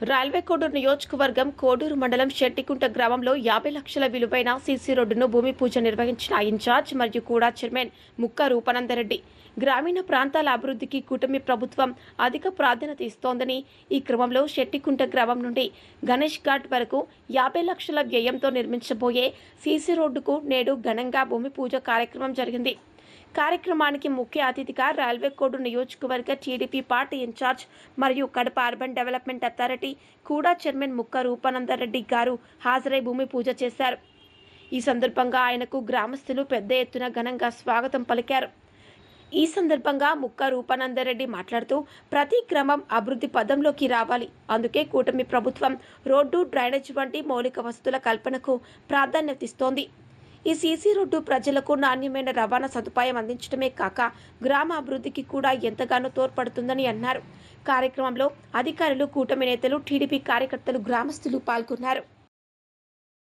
Railway Koduru నియోజకవర్గం కోడూరు మండలం షెట్టికుంట గ్రామంలో యాభై లక్షల విలువైన సీసీ రోడ్డును భూమి పూజ నిర్వహించిన ఇన్ఛార్జ్ మరియు కూడా చైర్మన్ ముక్క రూపానందరెడ్డి. గ్రామీణ ప్రాంతాల అభివృద్ధికి కూటమి ప్రభుత్వం అధిక ప్రాధాన్యత ఇస్తోందని ఈ క్రమంలో షెట్టికుంట గ్రామం నుండి గణేష్ ఘాట్ వరకు యాభై లక్షల వ్యయంతో నిర్మించబోయే సీసీ రోడ్డుకు నేడు ఘనంగా భూమి పూజ కార్యక్రమం జరిగింది. కార్యక్రమానికి ముఖ్య అతిథిగా రైల్వే కోడ్ నియోజకవర్గ టీడీపీ పార్టీ ఇన్ఛార్జ్ మరియు కడప అర్బన్ డెవలప్మెంట్ అథారిటీ కూడా చైర్మన్ ముక్క రూపానందరెడ్డి గారు హాజరై భూమి పూజ చేశారు. ఈ సందర్భంగా ఆయనకు గ్రామస్తులు పెద్ద ఎత్తున ఘనంగా స్వాగతం పలికారు. ఈ సందర్భంగా ముక్క రూపానందరెడ్డి మాట్లాడుతూ ప్రతి గ్రామం అభివృద్ధి పదంలోకి రావాలి. అందుకే కూటమి ప్రభుత్వం రోడ్డు డ్రైనేజ్ వంటి మౌలిక వసతుల కల్పనకు ప్రాధాన్యత ఇస్తోంది. ఈ సీసీ రోడ్డు ప్రజలకు నాణ్యమైన రవాణా సదుపాయం అందించడమే కాక గ్రామ అభివృద్ధికి కూడా ఎంతగానో తోడ్పడుతుందని అన్నారు. కార్యక్రమంలో అధికారులు కూటమి నేతలు టీడీపీ కార్యకర్తలు గ్రామస్తులు పాల్గొన్నారు.